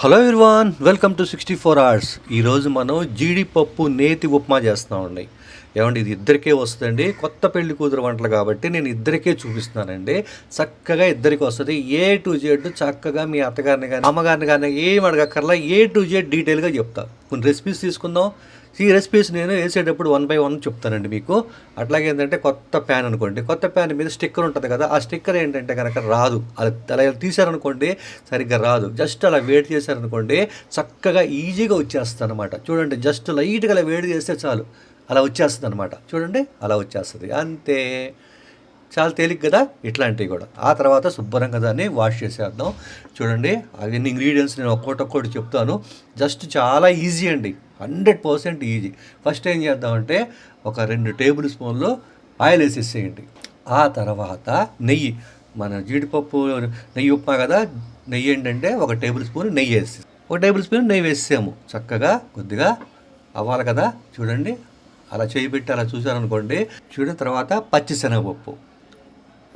Hello everyone welcome to sixty four hours ఈరోజు మనం జీడిపప్పు నేతి ఉప్మా చేస్తున్నామండి. ఏమండి ఇది ఇద్దరికే వస్తుందండి. కొత్త పెళ్ళి కూతురు వంటలు కాబట్టి నేను ఇద్దరికే చూపిస్తున్నానండి. చక్కగా ఇద్దరికి వస్తుంది. ఏ టు జెడ్ చక్కగా మీ అత్తగారిని కానీ అమ్మగారిని కానీ ఏం అడగక్కర్లా ఏ టు జెడ్ డీటెయిల్గా చెప్తా. కొన్ని రెసిపీస్ తీసుకుందాం. ఈ రెసిపీస్ నేను వేసేటప్పుడు వన్ బై వన్ చెప్తానండి మీకు. అట్లాగే ఏంటంటే కొత్త ప్యాన్ అనుకోండి. కొత్త ప్యాన్ మీద స్టిక్కర్ ఉంటుంది కదా ఆ స్టిక్కర్ ఏంటంటే కనుక రాదు. అది అలా తీసారనుకోండి సరిగ్గా రాదు. జస్ట్ అలా వేడి చేశారనుకోండి చక్కగా ఈజీగా వచ్చేస్తుంది అనమాట చూడండి జస్ట్ లైట్గా అలా వేడి చేస్తే చాలు. అలా వచ్చేస్తుంది అనమాట చూడండి అలా వచ్చేస్తుంది. అంతే. చాలా తేలిక కదా? ఇట్లాంటివి కూడా. ఆ తర్వాత శుభ్రంగా దాన్ని వాష్ చేసేద్దాం. చూడండి అవన్నీ ఇంగ్రీడియంట్స్ నేను ఒక్కొక్కటి ఒక్కోటి చెప్తాను. జస్ట్ చాలా ఈజీ అండి. హండ్రెడ్ పర్సెంట్ ఈజీ ఫస్ట్ ఏం చేద్దామంటే ఒక రెండు టేబుల్ స్పూన్లు ఆయిల్ వేసేసేయండి. ఆ తర్వాత నెయ్యి. మన జీడిపప్పు నెయ్యి ఉప్మా కదా? నెయ్యి ఏంటంటే ఒక టేబుల్ స్పూన్ నెయ్యి వేసి ఒక టేబుల్ స్పూన్ నెయ్యి వేసాము చక్కగా కొద్దిగా అవ్వాలి కదా? చూడండి అలా చేయి పెట్టి అలా చూసారనుకోండి చూడండి తర్వాత పచ్చిశనగపప్పు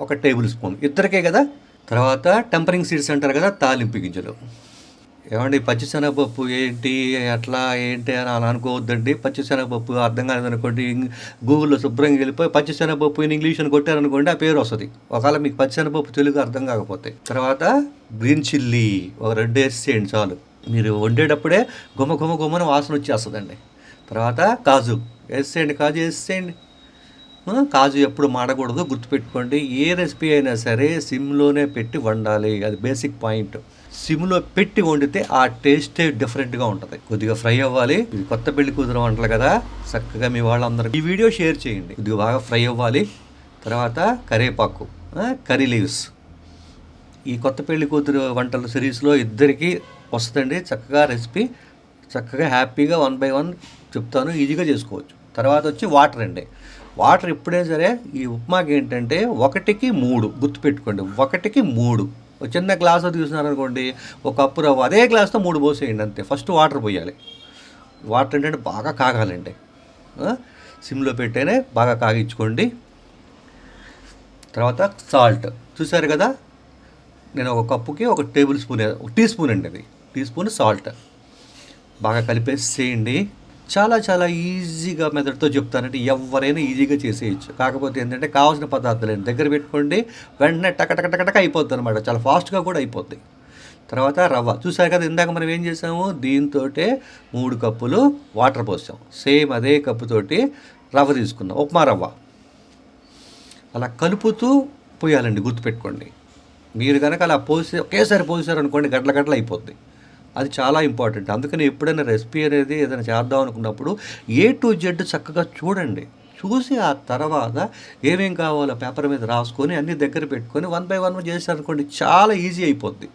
ఒక టేబుల్ స్పూన్. ఇద్దరికే కదా? తర్వాత టెంపరింగ్ సీడ్స్ అంటారు కదా తాలింపు గింజలు. ఏమండి పచ్చిశనగపప్పు ఏంటి అట్లా ఏంటి అని అలా అనుకోవద్దండి. పచ్చిశనగపప్పు అర్థం కాలేదనుకోండి గూగుల్లో శుభ్రంగా వెళ్ళిపోయి పచ్చిశనగపప్పు ఇన్ ఇంగ్లీష్ అని కొట్టారనుకోండి ఆ పేరు వస్తుంది. ఒకవేళ మీకు పచ్చిశనగపప్పు తెలుగు అర్థం కాకపోతే. తర్వాత గ్రీన్ చిల్లీ ఒక రెండు వేసేయండి చాలు. మీరు వండేటప్పుడే గుమ్మ గుమ్మ గుమ్మన వాసన వచ్చేస్తుందండి. తర్వాత కాజు. వేసేయండి కాజు వేసేయండి. కాజు ఎప్పుడు మాడకూడదు గుర్తుపెట్టుకోండి. ఏ రెసిపీ అయినా సరే సిమ్లోనే పెట్టి వండాలి అది బేసిక్ పాయింట్. సిమ్లో పెట్టి వండితే ఆ టేస్టే డిఫరెంట్గా ఉంటుంది. కొద్దిగా ఫ్రై అవ్వాలి. ఇది కొత్త పెళ్ళి కూతురు వంటలు కదా చక్కగా మీ వాళ్ళందరూ ఈ వీడియో షేర్ చేయండి. కొద్దిగా బాగా ఫ్రై అవ్వాలి. తర్వాత కరివేపాకు కర్రీ లీవ్స్. ఈ కొత్త పెళ్ళి కూతురు వంటల సిరీస్లో ఇద్దరికి వస్తుందండి. చక్కగా రెసిపీ చక్కగా హ్యాపీగా వన్ బై వన్ చెప్తాను. ఈజీగా చేసుకోవచ్చు. తర్వాత వచ్చి వాటర్ అండి. వాటర్ ఎప్పుడైనా సరే ఈ ఉప్మాకి ఏంటంటే ఒకటికి మూడు గుర్తుపెట్టుకోండి ఒకటికి మూడు. చిన్న గ్లాస్ తీసుకున్నారనుకోండి ఒక కప్పు రవ్వ అదే గ్లాస్తో మూడు పోసేయండి అంతే. ఫస్ట్ వాటర్ పోయాలి. వాటర్ ఏంటంటే బాగా కాగాలండి. సిమ్లో పెట్టేనే బాగా కాగించుకోండి. తర్వాత సాల్ట్. చూసారు కదా? నేను ఒక కప్పుకి ఒక టేబుల్ స్పూన్ టీ స్పూన్ అండి అది. Teaspoon salt. బాగా కలిపేసి చేయండి చాలా చాలా ఈజీగా మెథడ్తో చెప్తానంటే ఎవరైనా ఈజీగా చేసేయచ్చు. కాకపోతే ఏంటంటే కావాల్సిన పదార్థాలు దగ్గర పెట్టుకోండి వెంటనే టక టక అయిపోద్ది అనమాట చాలా ఫాస్ట్గా కూడా అయిపోద్ది. తర్వాత రవ్వ. చూసారు కదా ఇందాక మనం ఏం చేసాము? దీంతో మూడు కప్పులు వాటర్ పోసాం. సేమ్ అదే కప్పుతోటి రవ్వ తీసుకున్నాం ఉప్మా రవ్వ. అలా కలుపుతూ పోయాలండి గుర్తుపెట్టుకోండి. మీరు కనుక అలా పోసి ఒకేసారి పోసారనుకోండి గడ్ల గడ్ల అయిపోద్ది. అది చాలా ఇంపార్టెంట్. అందుకని ఎప్పుడైనా రెసిపీ అనేది ఏదైనా చేద్దాం అనుకున్నప్పుడు ఏ టు జెడ్ చక్కగా చూడండి. చూసి ఆ తర్వాత ఏమేం కావాలో పేపర్ మీద రాసుకొని అన్ని దగ్గర పెట్టుకొని వన్ బై వన్ చేశారనుకోండి చాలా ఈజీ అయిపోద్ది.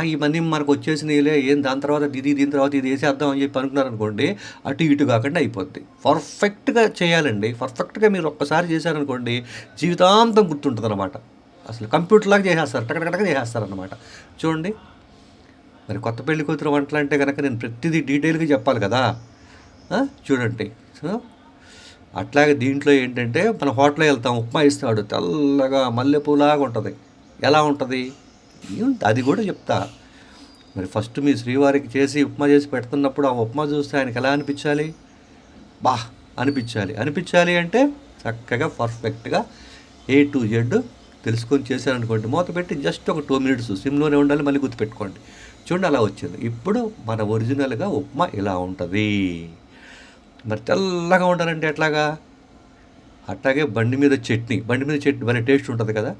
ఈ ఇవన్నీ మనకు వచ్చేసినాయిలే ఏం దాని తర్వాత ఇది దీని తర్వాత ఇది వేసేద్దాం అని చెప్పి అనుకున్నారనుకోండి అటు ఇటు కాకుండా అయిపోద్ది. పర్ఫెక్ట్గా చేయాలండి. పర్ఫెక్ట్గా మీరు ఒక్కసారి చేశారనుకోండి జీవితాంతం గుర్తుంటుంది అనమాట అసలు కంప్యూటర్ లాగా చేసేస్తారు టకటకటక చేసేస్తారనమాట చూడండి. మరి కొత్త పెళ్ళి కూతురు వంటలు అంటే కనుక నేను ప్రతిదీ డీటెయిల్గా చెప్పాలి కదా? చూడండి. సో అట్లాగే దీంట్లో ఏంటంటే మన హోటల్లో వెళ్తాం ఉప్మా ఇస్తాడు తెల్లగా మల్లెపూలాగా ఉంటుంది. ఎలా ఉంటుంది? అది కూడా చెప్తా. మరి ఫస్ట్ మీ శ్రీవారికి చేసి ఉప్మా చేసి పెడుతున్నప్పుడు ఆ ఉప్మా చూస్తే ఆయనకి ఎలా అనిపించాలి? బా అనిపించాలి. అనిపించాలి అంటే చక్కగా పర్ఫెక్ట్గా ఏ టు జెడ్ తెలుసుకొని చేశారనుకోండి మూత పెట్టి జస్ట్ ఒక టూ మినిట్స్ సిమ్లోనే ఉండాలి మళ్ళీ గుర్తుపెట్టుకోండి. చూడండి అలా వచ్చింది. ఇప్పుడు మన ఒరిజినల్గా ఉప్మా ఇలా ఉంటుంది. మరి తెల్లగా ఉండాలంటే ఎట్లాగా? అట్లాగే బండి మీద చట్నీ. బండి మీద చట్నీ భలే టేస్ట్ ఉంటుంది కదా?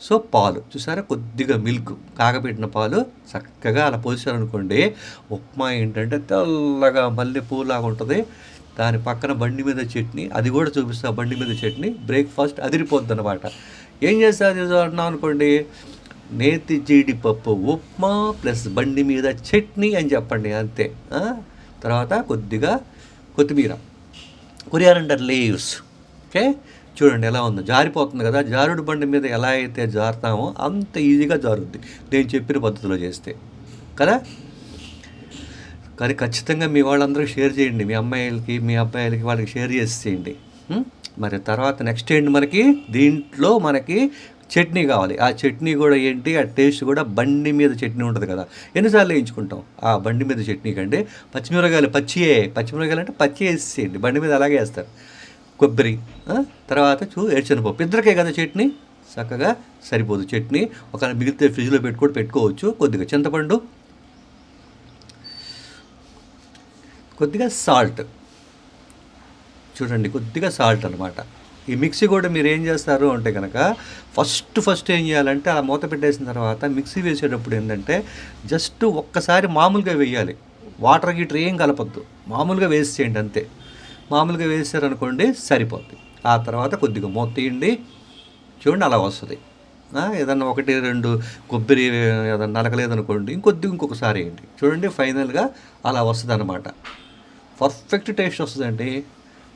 సో పాలు. చూసారా? కొద్దిగా మిల్క్. కాగబెట్టిన పాలు చక్కగా అలా పోసారనుకోండి ఉప్మా ఏంటంటే తెల్లగా మల్లెపూలాగా ఉంటుంది. దాని పక్కన బండి మీద చట్నీ అది కూడా చూపిస్తా బండి మీద చట్నీ బ్రేక్ఫాస్ట్ అదిరిపోద్ది అనమాట ఏం చేస్తారు అన్నాం అనుకోండి? నేతి జీడిపప్పు ఉప్మా ప్లస్ బండి మీద చట్నీ అని చెప్పండి అంతే. తర్వాత కొద్దిగా కొత్తిమీర. Coriander leaves okay? చూడండి ఎలా ఉందో. జారిపోతుంది కదా. జారుడు బండి మీద ఎలా అయితే జారుతామో అంత ఈజీగా జారుద్ది. నేను చెప్పిన పద్ధతిలో చేస్తే. కదా? కానీ ఖచ్చితంగా మీ వాళ్ళందరూ షేర్ చేయండి. మీ అమ్మాయిలకి మీ అబ్బాయిలకి వాళ్ళకి షేర్ చేసి చేయండి. మరి తర్వాత నెక్స్ట్ ఏంటి మనకి? దీంట్లో మనకి చట్నీ కావాలి. ఆ చట్నీ కూడా ఏంటి? ఆ టేస్ట్ కూడా బండి మీద చట్నీ ఉంటుంది కదా. ఎన్నిసార్లు వేయించుకుంటాం? ఆ బండి మీద చట్నీ కంటే పచ్చిమిరకాయలు పచ్చియే. పచ్చిమిరకాయలు అంటే పచ్చి వేసేయండి. బండి మీద అలాగే వేస్తారు. కొబ్బరి తర్వాత చూ ఏడ్చనపప్పు ఇద్దరికే కదా చట్నీ? చక్కగా సరిపోదు చట్నీ. ఒక మిగిలితే ఫ్రిడ్జ్లో పెట్టుకుని పెట్టుకోవచ్చు. కొద్దిగా చింతపండు కొద్దిగా సాల్ట్. చూడండి కొద్దిగా సాల్ట్ అనమాట ఈ మిక్సీ కూడా మీరు ఏం చేస్తారు అంటే కనుక ఫస్ట్ ఫస్ట్ ఏం చేయాలంటే అలా మూత పెట్టేసిన తర్వాత మిక్సీ వేసేటప్పుడు ఏంటంటే జస్ట్ ఒక్కసారి మామూలుగా వేయాలి. వాటర్ గీటర్ ఏం కలపద్దు. మామూలుగా వేసి చేయండి అంతే. మామూలుగా వేసారనుకోండి సరిపోద్ది. ఆ తర్వాత కొద్దిగా మూత తీయండి. చూడండి అలా వస్తుంది. ఏదన్నా ఒకటి రెండు కొబ్బరి ఏదన్నా నలకలేదనుకోండి ఇంకొద్ది ఇంకొకసారి వేయండి. చూడండి ఫైనల్గా అలా వస్తుంది అనమాట పర్ఫెక్ట్ టేస్ట్ వస్తుందండి.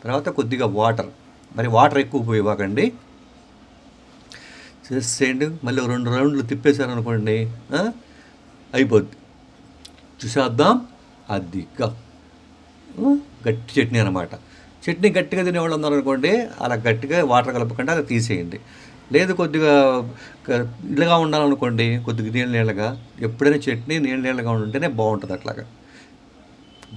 తర్వాత కొద్దిగా వాటర్. మరి వాటర్ ఎక్కువ పోయివ్వకండి చేసేయండి. మళ్ళీ రెండు రౌండ్లు తిప్పేశారనుకోండి అయిపోద్ది. చూసేద్దాం. అదిగా గట్టి చట్నీ అనమాట. చట్నీ గట్టిగా తినేవాళ్ళు ఉన్నారనుకోండి అలా గట్టిగా వాటర్ కలపకుండా అలా తీసేయండి. లేదు కొద్దిగా ఇళ్ళగా ఉండాలనుకోండి కొద్దిగా నీళ్ళ నీళ్ళగా ఎప్పుడైనా చట్నీ నీళ్ళ నీళ్ళగా ఉంటేనే బాగుంటుంది అట్లాగా.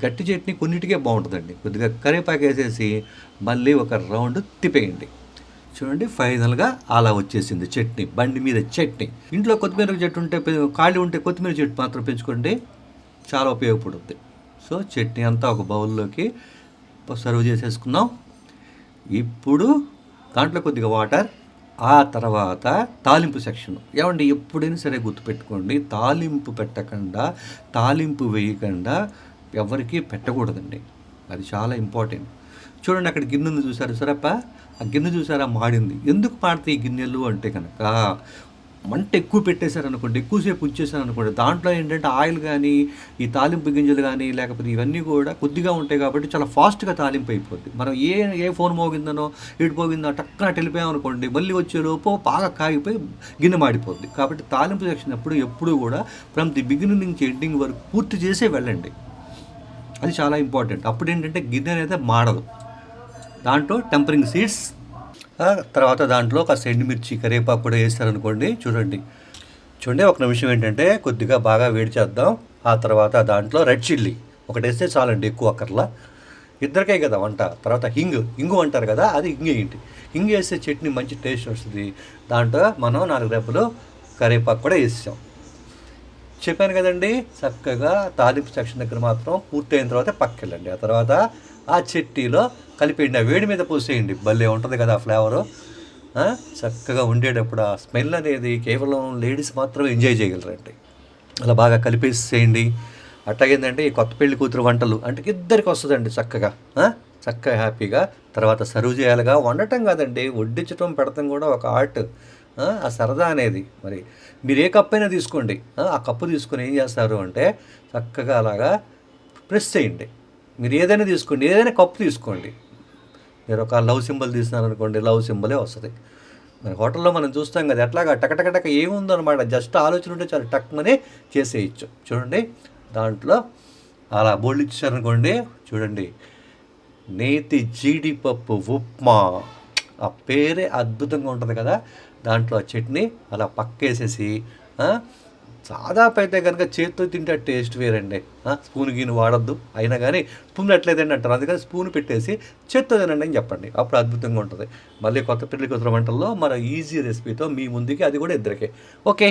గట్టి చట్నీ కొన్నిటికే బాగుంటుందండి. కొద్దిగా కరివేపాకు వేసేసి మళ్ళీ ఒక రౌండ్ తిప్పేయండి. చూడండి ఫైనల్గా అలా వచ్చేసింది చట్నీ. బండి మీద చట్నీ. ఇంట్లో కొత్తిమీర చెట్టు ఉంటే ఖాళీ ఉంటే కొత్తిమీర చెట్టు మాత్రం పెంచుకోండి. చాలా ఉపయోగపడుతుంది సో చట్నీ అంతా ఒక బౌల్లోకి సర్వ్ చేసేసుకున్నాం ఇప్పుడు దాంట్లో కొద్దిగా వాటర్ ఆ తర్వాత తాలింపు సెక్షన్. ఏమండి ఎప్పుడైనా సరే గుర్తుపెట్టుకోండి తాలింపు పెట్టకుండా తాలింపు వేయకుండా ఎవరికీ పెట్టకూడదండి. అది చాలా ఇంపార్టెంట్. చూడండి అక్కడ గిన్నె ఉంది చూసారు? సరప్ప ఆ గిన్నె చూసారా? మాడింది. ఎందుకు మాడితే ఈ గిన్నెలు అంటే కనుక మంట ఎక్కువ పెట్టేశారనుకోండి ఎక్కువసేపు ఉంచేశారనుకోండి దాంట్లో ఏంటంటే ఆయిల్ కానీ ఈ తాలింపు గింజలు కానీ లేకపోతే ఇవన్నీ కూడా కొద్దిగా ఉంటాయి కాబట్టి చాలా ఫాస్ట్గా తాలింపు అయిపోద్ది. మనం ఏ ఏ ఫోన్ మోగిందనో ఇటు పోగిందో టక్కన వెళ్ళిపోయాం అనుకోండి మళ్ళీ వచ్చేలోపు బాగా కాగిపోయి గిన్నె మాడిపోద్ది. కాబట్టి తాలింపు చేసినప్పుడు ఎప్పుడూ కూడా ఫ్రమ్ ది బిగినింగ్ నుంచి ఎండింగ్ వరకు పూర్తి చేసే వెళ్ళండి. అది చాలా ఇంపార్టెంట్. అప్పుడు ఏంటంటే గిన్నె అనేది మాడదు. దాంట్లో టెంపరింగ్ సీడ్స్ తర్వాత దాంట్లో కాస్త ఎండుమిర్చి కరివేపాకు కూడా వేస్తారనుకోండి చూడండి. చూడండి ఒక నిమిషం ఏంటంటే కొద్దిగా బాగా వేడి చేద్దాం. ఆ తర్వాత దాంట్లో రెడ్ చిల్లీ ఒకటి వేస్తే చాలండి ఎక్కువ అక్కర్లా. ఇద్దరికే కదా వంట. తర్వాత హింగ్ హింగు అంటారు కదా అది హింగ్ ఏంటి హింగ్ వేస్తే చట్నీ మంచి టేస్ట్ వస్తుంది. దాంట్లో మనం నాలుగు రెప్పలు కరివేపాకు కూడా వేసాం. చెప్పాను కదండి చక్కగా తాలింపు సెక్షన్ దగ్గర మాత్రం పూర్తయిన తర్వాత పక్కెళ్ళండి. ఆ తర్వాత ఆ చెట్టీలో కలిపేయండి ఆ వేడి మీద పూసేయండి. భలే ఉంటుంది కదా ఆ ఫ్లేవరు చక్కగా ఉండేటప్పుడు ఆ స్మెల్ అనేది కేవలం లేడీస్ మాత్రమే ఎంజాయ్ చేయగలరండి. అలా బాగా కలిపేసేయండి. అట్లాగేందంటే ఈ కొత్త పెళ్ళి కూతురు వంటలు అంటే ఇద్దరికి వస్తుందండి చక్కగా. చక్కగా హ్యాపీగా తర్వాత సర్వ్ చేయాలిగా. వండటం కాదండి వడ్డించటం పెడతాం కూడా ఒక ఆర్ట్ ఆ, సరదా అనేది. మరి మీరు ఏ కప్పు అయినా తీసుకోండి. ఆ, కప్పు తీసుకొని ఏం చేస్తారు అంటే చక్కగా అలాగా ప్రెస్ చేయండి. మీరు ఏదైనా తీసుకోండి. ఏదైనా కప్పు తీసుకోండి. మీరు ఒక లవ్ సింబల్ తీసినారనుకోండి లవ్ సింబలే వస్తుంది. మరి హోటల్లో మనం చూస్తాం కదా ఎట్లాగా టకటకటక ఏముందనమాట జస్ట్ ఆలోచన ఉంటే చాలా టక్మని చేసేయచ్చు. చూడండి దాంట్లో అలా బోల్డ్ ఇచ్చారనుకోండి చూడండి. నేతి జీడిపప్పు ఉప్మా. ఆ పేరే అద్భుతంగా ఉంటుంది కదా. దాంట్లో ఆ చట్నీ అలా పక్కేసేసి ఆ, దాదాపు అయితే కనుక చేత్తో తింటే టేస్ట్ వేరండి. స్పూన్ గీను వాడద్దు. అయినా కానీ స్పూన్ ఎట్లేదండి అంటారు. అందుకని స్పూన్ పెట్టేసి చేత్తో తినండి అని చెప్పండి. అప్పుడు అద్భుతంగా ఉంటుంది. మళ్ళీ కొత్త పెళ్ళి కొత్త వంటల్లో మన ఈజీ రెసిపీతో మీ ముందుకి అది కూడా ఇద్దరికే. ఓకే.